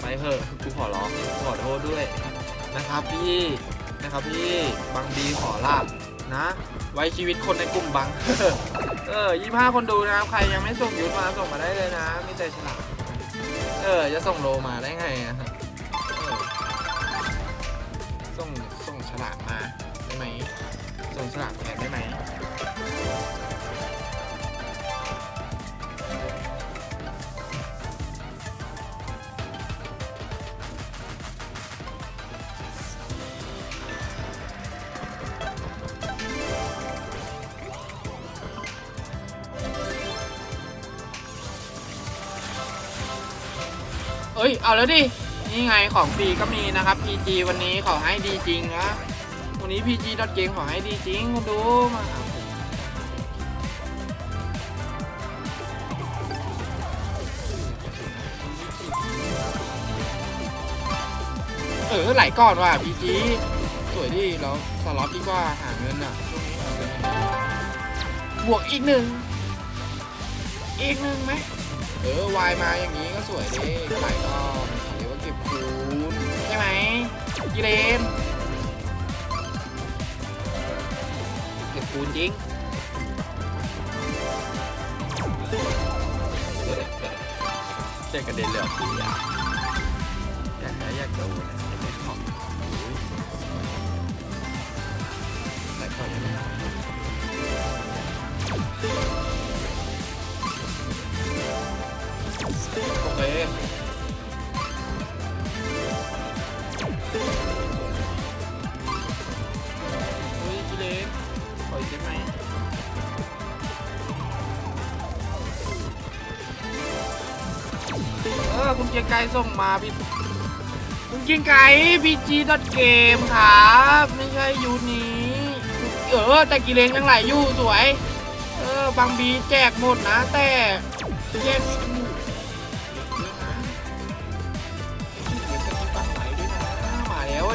ไปเถอะกูขอร้องขอโทษด้วยนะครับพี่นะครับพี่บางบีขอลาบนะ ไว้ชีวิตคนในกลุ่มบัง เออยี่ห้าคนดูนะครับใครยังไม่ส่งยุทธมาส่งมาได้เลยนะมีใจฉลาดเออจะส่งโลมาได้ไงอะฮะเออส่งส่งฉลาดมาได้ไหมส่งฉลาดแทนได้ไหม เอ้ย เอาแล้วดิ นี่ไงของฟรีก็มีนะครับ PG วันนี้ขอให้ดีจริงนะ วันนี้ PG ดอทเกมขอให้ดีจริงคุณดูมาเออไหลก่อนว่ะ PG สวยดิเราสล็อตดีกว่าหาเงินอะช่วงนี้บวกอีกหนึ่ง อีกหนึ่งไหม เออวายมาอย่างนี้ก็สวยดิไหลก็เดี๋ยวว่าเก็บคูณใช่ไหมกิเลนเก็บคูณจริงเจ๊กระเด็นเลยอพี่อยากอยากได้อยากโดนนะอยากได้ของไหลก่อนเลยน โอเคเฮ้ยกิเลนปล่อยได้ไหมเออ คุณเกียงไกรส่งมาพี่ คุณเกียงไกรพีจีดอทเกมครับ ไม่ใช่ยูนี้เออ แต่กิเลนยังไหลอยู่สวย เออบางบีแจกหมดนะแต่แยก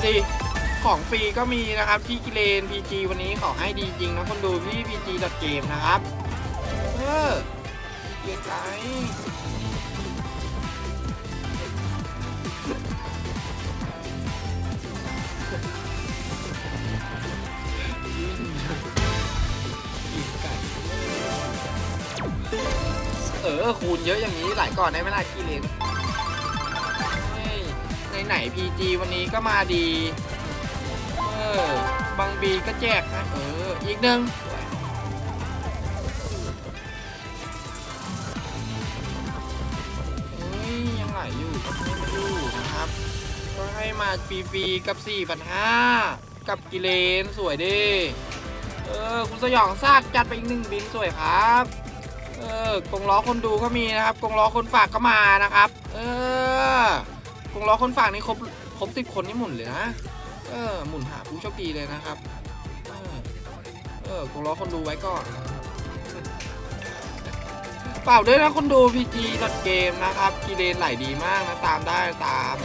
ดิของฟรีก็มีนะครับที่กิเลน PG วันนี้ขอให้ดีจริงนะคนดูที่ PG ดอทเกมนะครับ เออเกียร์ใจเออคูณเยอะอย่างนี้หลายก่อนได้ไหมล่ะกิเลน ไหน PG วันนี้ก็มาดี เออ บางบีก็แจกนะเออ อีกหนึ่งเฮ้ยยังไหลอยู่ก็ไม่อยู่นะครับ ก็ให้มาฟรีๆกับ 4,500 กับกิเลนสวยดิเออ คุณสยองซากจัดไปอีกหนึ่งบินสวยครับเออกงล้อคนดูก็มีนะครับกงล้อคนฝากก็มานะครับ เออ กงล้อคนฝากนี่ครบครบสิบคนนี่หมุนเลยนะเออหมุนหาผู้โชคดีเลยนะครับเออเออกงล้อคนดูไว้ก่อนเปล่าด้วยนะคนดูพีจีดอทเกมนะครับกีเลนไหลดีมากนะตามได้ตาม